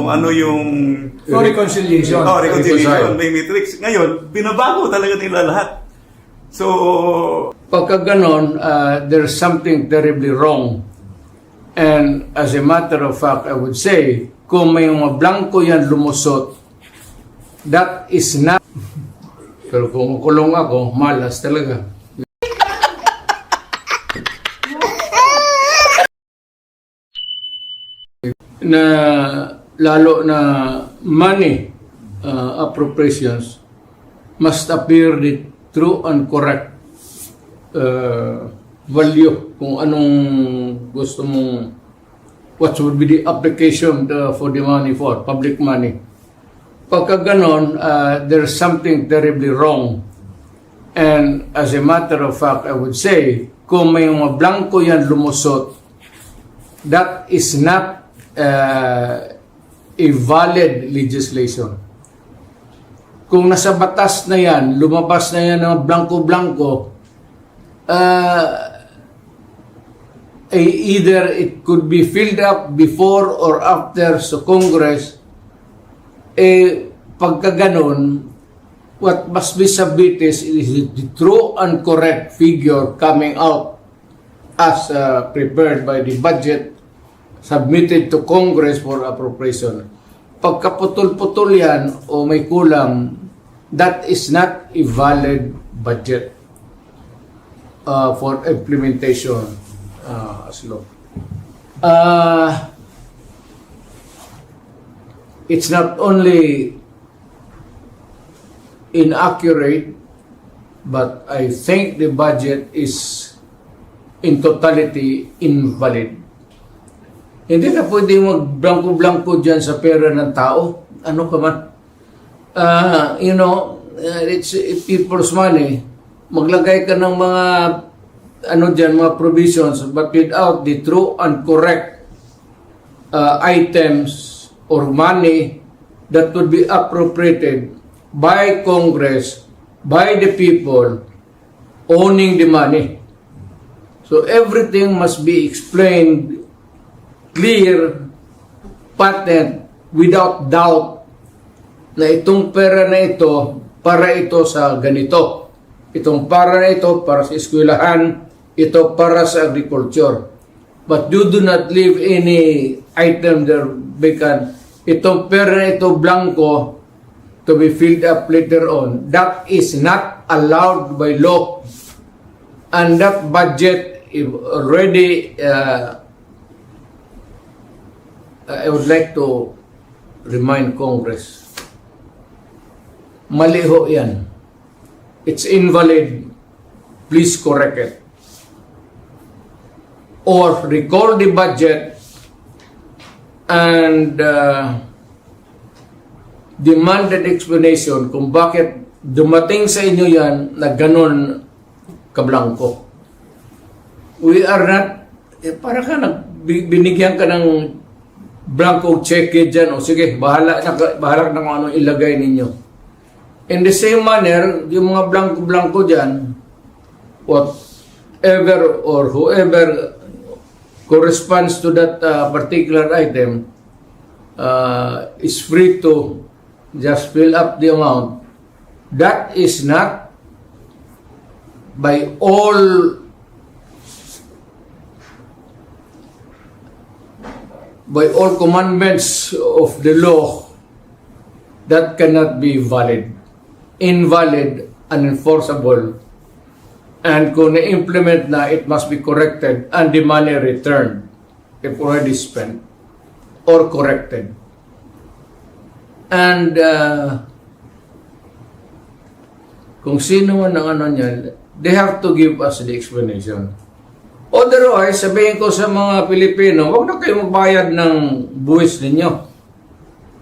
kung ano yung For reconciliation. oh, reconciliation, may matrix. Ngayon, binabago talaga nila lahat. So, Pagka ganon, uh, there's something terribly wrong. And as a matter of fact, I would say, kung may mga blanco yan lumusot, that is not... Pero kung kulong ako, malas talaga. na lalo na money uh, appropriations must appear the true and correct uh, value kung anong gusto mong what would be the application uh, for the money for public money. Pagka ganon uh, there's something terribly wrong. And as a matter of fact I would say kung may mga blanco yan lumusot that is not uh, a valid legislation. Kung nasa batas na yan, lumabas na yan ng blanco-blanco, uh, eh, either it could be filled up before or after sa Congress, eh, pagka ganon, what must be submitted is the true and correct figure coming out as uh, prepared by the budget submitted to Congress for appropriation. Pagkaputol-putol yan o may kulang, that is not a valid budget uh, for implementation uh, as law. Uh, it's not only inaccurate, but I think the budget is in totality invalid. Hindi ka pwede mag-blanco-blanco dyan sa pera ng tao. Ano ka man. Ah, you know, uh, it's uh, people's money. Maglagay ka ng mga ano dyan, mga provisions, but without the true and correct uh, items or money that would be appropriated by Congress, by the people owning the money. So everything must be explained clear, patent, without doubt na itong pera na ito para ito sa ganito. Itong para na ito para sa eskwelahan, ito para sa agriculture. But you do not leave any item there vacant. Itong pera na ito blanco to be filled up later on. That is not allowed by law. And that budget already uh, I would like to remind Congress, mali ho yan. It's invalid. Please correct it. Or recall the budget and uh, demand an explanation kung bakit dumating sa inyo yan na ganun kablangko. We are not, eh, para ka nag, bi- binigyan ka ng blanco check dyan, o sige, bahala na, bahala na kung ano ilagay ninyo. In the same manner, yung mga blanco-blanco dyan, whatever or whoever corresponds to that uh, particular item uh, is free to just fill up the amount. That is not by all by all commandments of the law that cannot be valid, invalid, unenforceable, and kung na-implement na, it must be corrected and the money returned if already spent or corrected. And uh, kung sino man ang ano niyan, they have to give us the explanation. Otherwise, sabihin ko sa mga Pilipino, huwag na kayo magbayad ng buwis ninyo.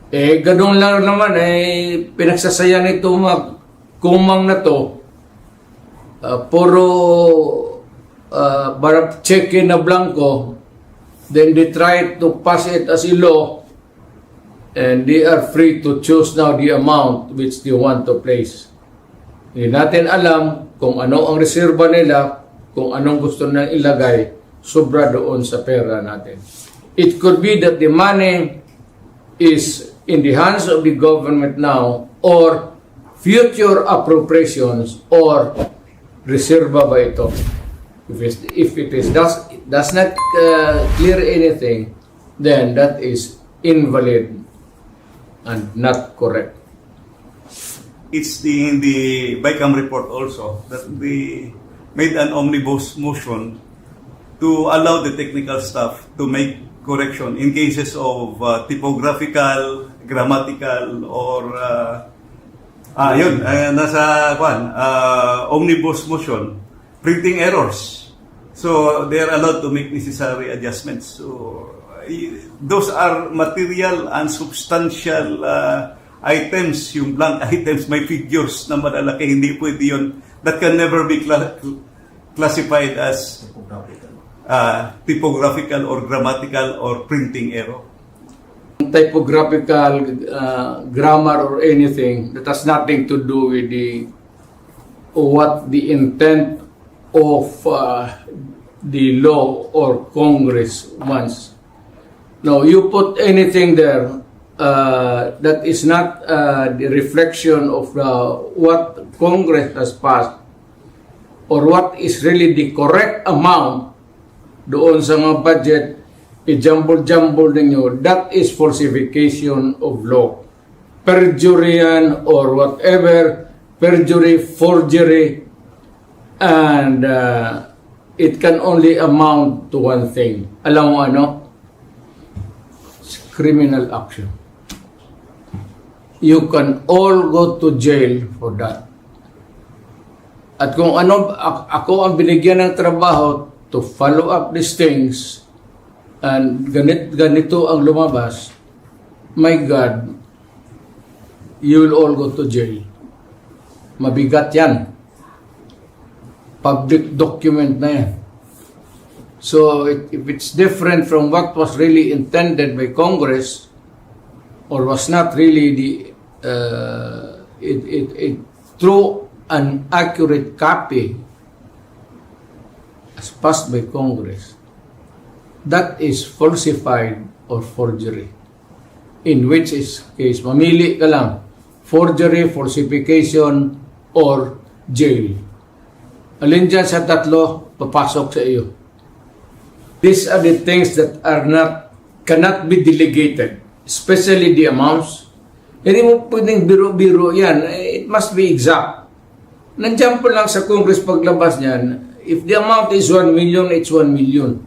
Eh, ganun lang naman, eh, pinagsasaya nito mga kumang na to. Ah, puro uh, barap check-in na blanco, then they try to pass it as a law, and they are free to choose now the amount which they want to place. Hindi natin alam kung ano ang reserba nila, kung anong gusto na ilagay sobra doon sa pera natin. It could be that the money is in the hands of the government now or future appropriations or reserva ba ito? If it, if it is does does not uh, clear anything, then that is invalid and not correct. It's the, in the BICAM report also that we made an omnibus motion to allow the technical staff to make correction in cases of uh, typographical, grammatical, or uh, ah, yun, eh, nasa kwan, uh, omnibus motion, printing errors. So they are allowed to make necessary adjustments. So y- those are material and substantial uh, items, yung blank items, may figures na malalaki, hindi pwede yun. That can never be cla- classified as uh, typographical or grammatical or printing error. typographical uh, grammar or anything that has nothing to do with the what the intent of uh, the law or Congress wants. No, you put anything there uh, that is not uh, the reflection of the, what Congress has passed or what is really the correct amount doon sa mga budget, i-jumble-jumble ninyo, that is falsification of law. Perjury yan or whatever, perjury, forgery, and uh, it can only amount to one thing. Alam mo ano? It's criminal action. You can all go to jail for that. At kung ano, ako ang binigyan ng trabaho to follow up these things and ganit, ganito ang lumabas, my God, you will all go to jail. Mabigat yan. Public document na yan. So, it, if it's different from what was really intended by Congress or was not really the uh, it, it, it true an accurate copy as passed by Congress, that is falsified or forgery. In which is case, mamili ka lang, forgery, falsification, or jail. Alin dyan sa tatlo, papasok sa iyo. These are the things that are not, cannot be delegated, especially the amounts. Hindi mo pwedeng biro-biro yan. It must be exact. Nandiyan po lang sa Congress paglabas niyan, if the amount is 1 million, it's 1 million.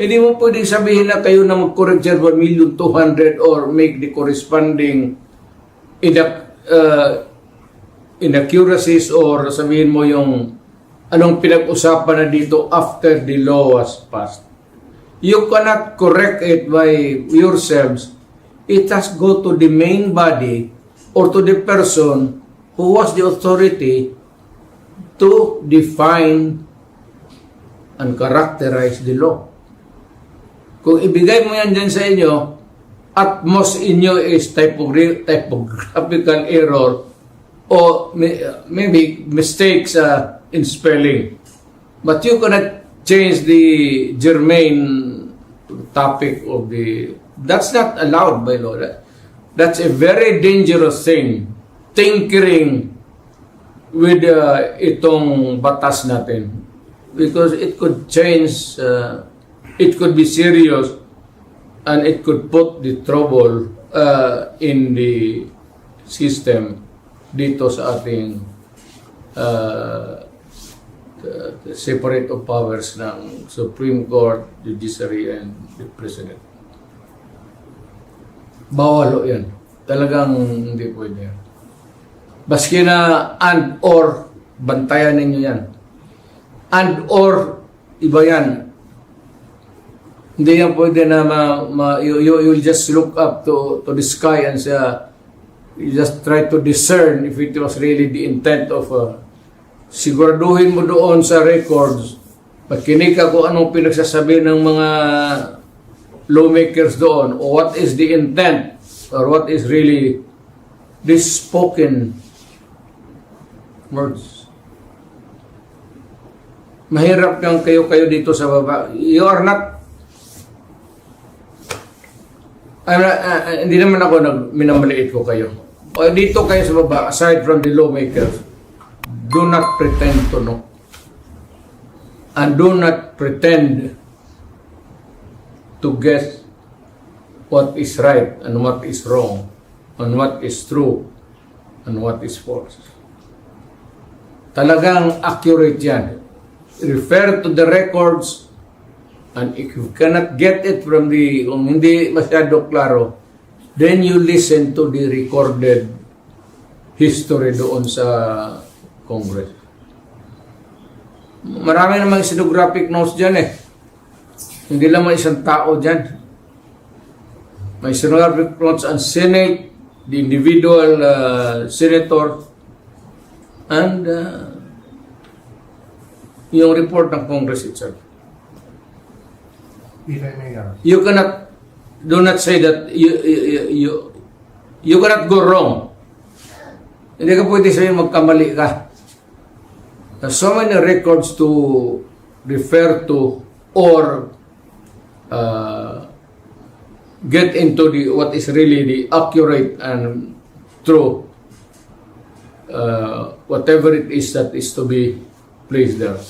Hindi mo pwedeng sabihin na kayo na mag-correct dyan 1 million 200 or make the corresponding inac- uh, inaccuracies or sabihin mo yung anong pinag-usapan na dito after the law was passed. You cannot correct it by yourselves. It has go to the main body or to the person who was the authority to define and characterize the law. Kung ibigay mo yan dyan sa inyo, at most inyo is typogra- typographical error or may- maybe mistakes uh, in spelling. But you cannot change the germane topic of the... That's not allowed by law. That- That's a very dangerous thing. Tinkering with uh, itong batas natin because it could change uh, it could be serious and it could put the trouble uh, in the system dito sa ating uh, separate of powers ng Supreme Court, Judiciary, and the President. Bawal o yan. Talagang hindi pwede yan. Baski na and or, bantayan ninyo yan. And or, iba yan. Hindi yan pwede na ma, ma, you, you, you'll just look up to, to the sky and say, uh, you just try to discern if it was really the intent of uh, siguraduhin mo doon sa records makinig ka kung anong pinagsasabi ng mga lawmakers doon or what is the intent or what is really this spoken words. Mahirap kang kayo-kayo dito sa baba. You are not I'm not- ah, hindi naman ako nag minamaliit ko kayo. O, dito kayo sa baba, aside from the lawmakers, do not pretend to know. And do not pretend to guess what is right and what is wrong, and what is true and what is false. Talagang accurate yan. Refer to the records and if you cannot get it from the, kung hindi masyado klaro, then you listen to the recorded history doon sa Congress. Marami namang stenographic notes dyan eh. Hindi lamang isang tao dyan. May stenographic notes ang Senate, the individual uh, senator, and uh, yung report ng Congress itself. If I may, Your Honor. You cannot, do not say that you, you, you, you cannot go wrong. Hindi ka pwede sabihin magkamali ka. There's so many records to refer to or uh, get into the what is really the accurate and true uh, whatever it is that is to be placed there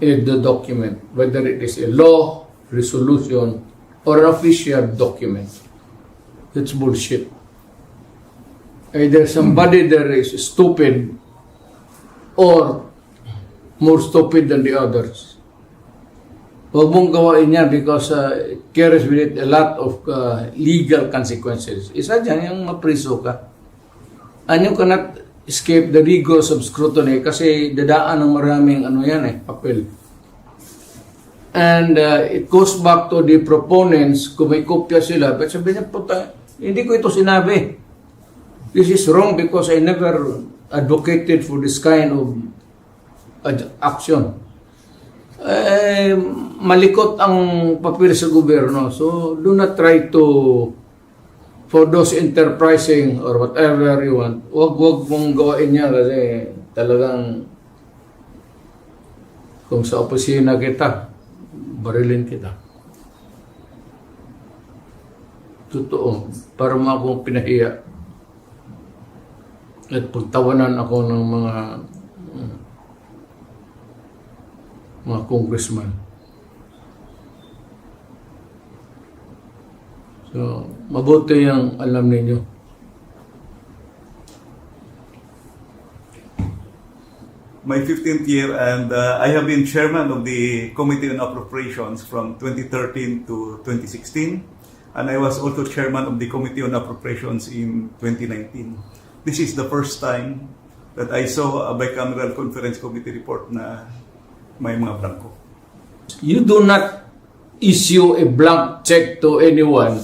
in the document, whether it is a law, resolution, or an official document. It's bullshit. Either somebody there is stupid or more stupid than the others. Huwag mong gawain yan because uh, it carries with it a lot of uh, legal consequences. Isa dyan yung mapriso ka. And you cannot escape the rigors of scrutiny kasi dadaan ng maraming ano yan eh, papel. And uh, it goes back to the proponents, kung may kopya sila, but sabi niya, puta, hindi ko ito sinabi. This is wrong because I never advocated for this kind of action. Eh, malikot ang papel sa gobyerno. So, do not try to for those enterprising or whatever you want, wag wag mong gawain niya kasi talagang kung sa opisina kita, barilin kita. Totoo, para mo akong pinahiya. At pagtawanan ako ng mga mga congressman. So, mabuti yung alam ninyo. my 15th year and uh, I have been chairman of the Committee on Appropriations from 2013 to 2016 and I was also chairman of the Committee on Appropriations in 2019. This is the first time that I saw a bicameral conference committee report na may mga blanco. you do not issue a blank check to anyone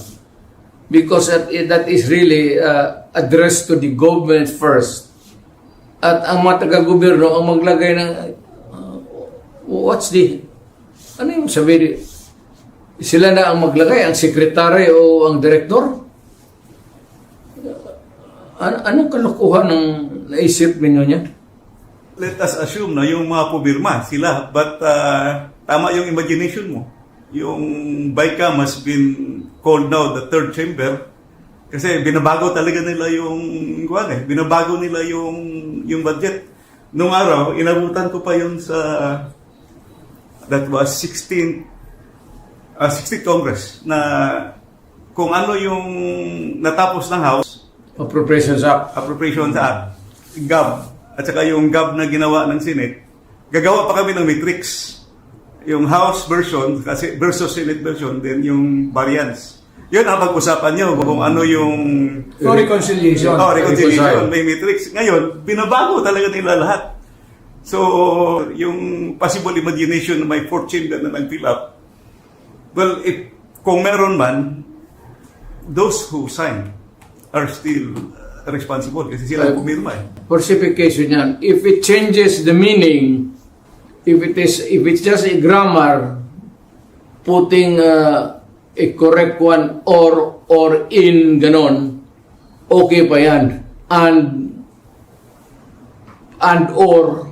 because that, is really uh, addressed to the government first. At ang mga taga-gobyerno ang maglagay ng uh, what's the ano yung sabi sila na ang maglagay, ang sekretary o ang direktor? An anong kalokohan ng naisip ninyo niya? Let us assume na yung mga pumirma sila but uh, tama yung imagination mo. Yung BICAM has been called now the third chamber kasi binabago talaga nila yung kuwan eh, binabago nila yung yung budget. Nung araw, inabutan ko pa yun sa that was 16 uh, 16th Congress na kung ano yung natapos ng House Appropriations Act. Appropriations Act, GAB, at saka yung GAB na ginawa ng Senate, gagawa pa kami ng matrix. Yung House version, kasi versus Senate version, then yung variance. Yun ang pag-usapan nyo kung ano yung For reconciliation. oh, reconciliation, may matrix. Ngayon, binabago talaga nila lahat. So, yung possible imagination na may fourth chamber na nag-fill up, well, if, kung meron man, those who sign are still uh, responsible kasi sila ang pumirma eh. falsification yan. If it changes the meaning, if it is if it's just a grammar, putting uh, a correct one or or in ganon, okay pa yan. And and or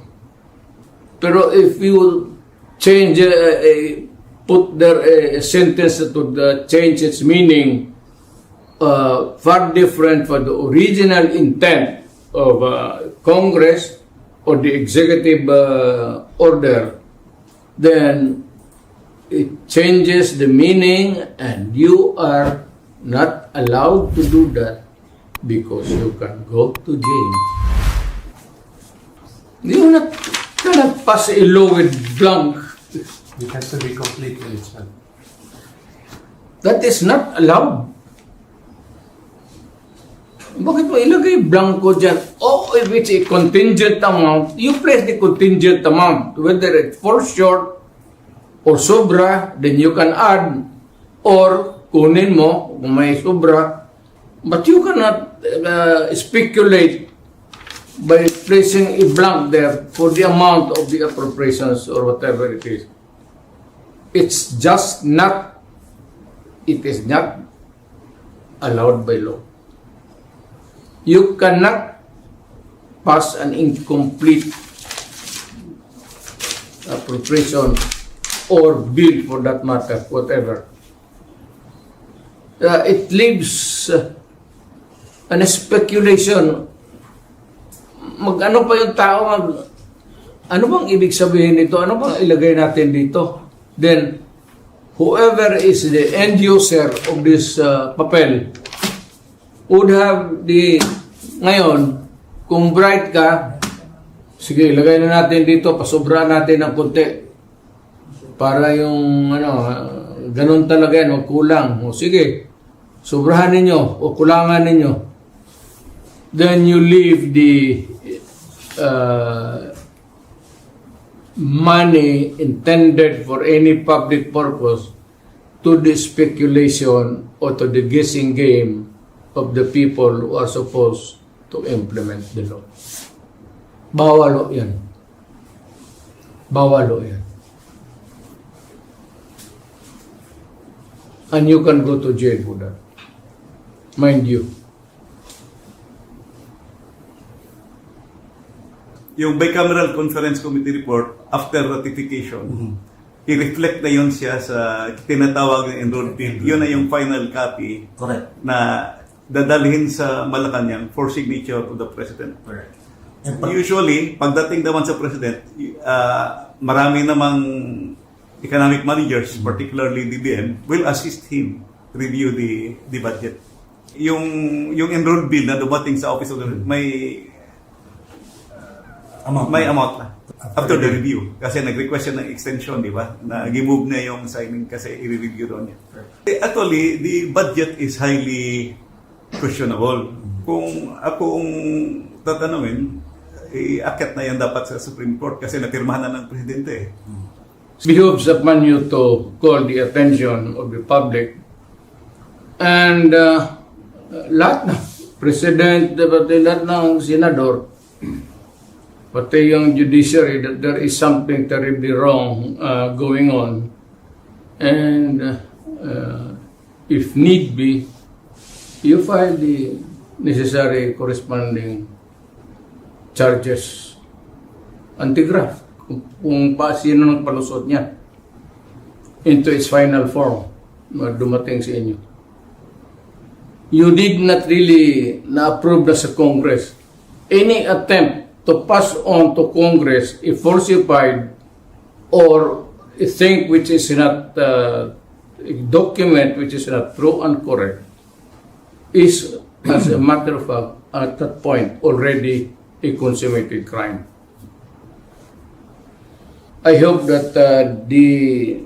pero if you change uh, a put a, a sentence would uh, change its meaning uh, far different from the original intent of uh, Congress or the executive uh, order, then it changes the meaning and you are not allowed to do that because you can go to jail. You not cannot pass a law with blank. It has to be complete with its That is not allowed. Bakit mo ilagay blanco dyan? Oh, if it's a contingent amount, you place the contingent amount. Whether it falls short or sobra, then you can add. Or kunin mo kung may sobra. But you cannot uh, speculate by placing a blank there for the amount of the appropriations or whatever it is. It's just not, it is not allowed by law. You cannot pass an incomplete appropriation or bill for that matter, whatever. Uh, it leaves uh, an speculation. Mag-ano pa yung tao, mag, ano bang ibig sabihin nito? Ano bang ilagay natin dito? Then, whoever is the end user of this uh, papel would have the, ngayon, kung bright ka, sige, ilagay na natin dito, pasobra natin ng konti. Para yung, ano, ganun talaga yan, huwag kulang. O sige, sobrahan ninyo, o kulangan ninyo. Then you leave the uh, money intended for any public purpose to the speculation or to the guessing game of the people who are supposed to implement the law. Bawal o yan. Bawal o yan. And you can go to jail for that. Mind you. Yung bicameral conference committee report after ratification, i-reflect na yun siya sa tinatawag na enrolled bill. Yun na yung final copy Correct. na dadalhin sa Malacanang for signature to the President. Correct. And pag, Usually, pagdating naman sa President, ah, marami namang economic managers, particularly DBM, will assist him review the the budget. Yung yung enrolled bill na dumating sa Office of the may amount. may amount na after the review. Kasi nag-request siya ng extension, di ba? Na give-move na yung signing kasi i-review doon niya. Eh, Actually, the budget is highly questionable. Kung akong tatanungin, akit na yan dapat sa Supreme Court kasi napirmahan na ng Presidente. eh. behooves upon you to call the attention of the public. And uh, lahat na, President, pati lahat ng Senador, pati yung judiciary, that there is something terribly wrong uh, going on. And uh, if need be, you file the necessary corresponding charges anti-graft kung, kung pa sino nang palusot niya into its final form na dumating sa inyo. You did not really na-approve na sa Congress. Any attempt to pass on to Congress a falsified or a thing which is not uh, a document which is not true and correct is, as a matter of fact, at that point already a consummated crime. I hope that uh, the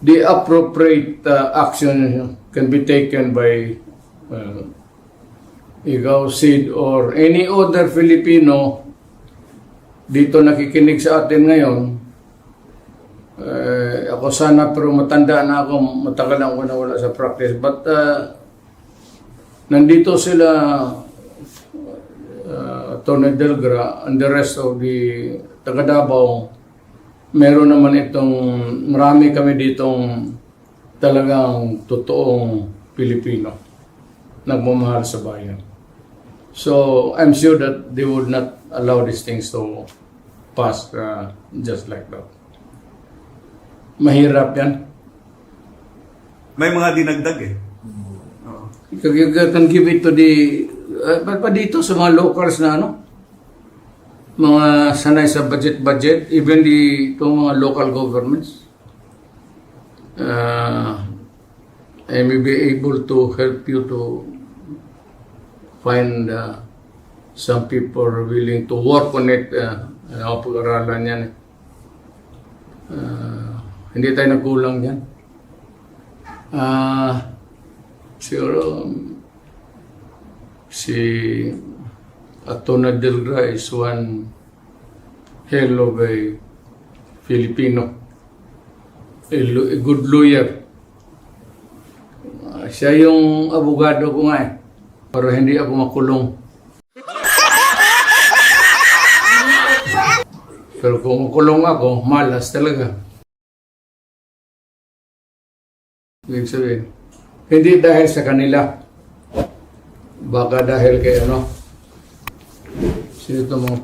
the appropriate uh, action can be taken by uh, ikaw, Sid, or any other Filipino dito nakikinig sa atin ngayon. Eh, ako sana pero matanda na ako, matagal na ako nawala sa practice. But uh, nandito sila uh, Tony Delgra and the rest of the taga meron naman itong, marami kami ditong talagang totoong Pilipino nagmamahal sa bayan. So, I'm sure that they would not allow these things to pass uh, just like that. mahirap yan. May mga dinagdag eh. You can give it to the, uh, pa dito sa mga locals na ano, mga sanay sa budget-budget, even the, itong mga local governments. Uh, I may be able to help you to find uh, some people willing to work on it. Uh, ano, pag-aralan yan. Uh, hindi tayo nagkulang yan. Ah, siguro si Atona Delgra is one hell of a Filipino. A, a good lawyer. Ah, siya yung abogado ko nga eh. Pero hindi ako makulong. Pero kung makulong ako, malas talaga. Ibig sabihin, hindi dahil sa kanila. Baka dahil kay ano. Sino ito mga?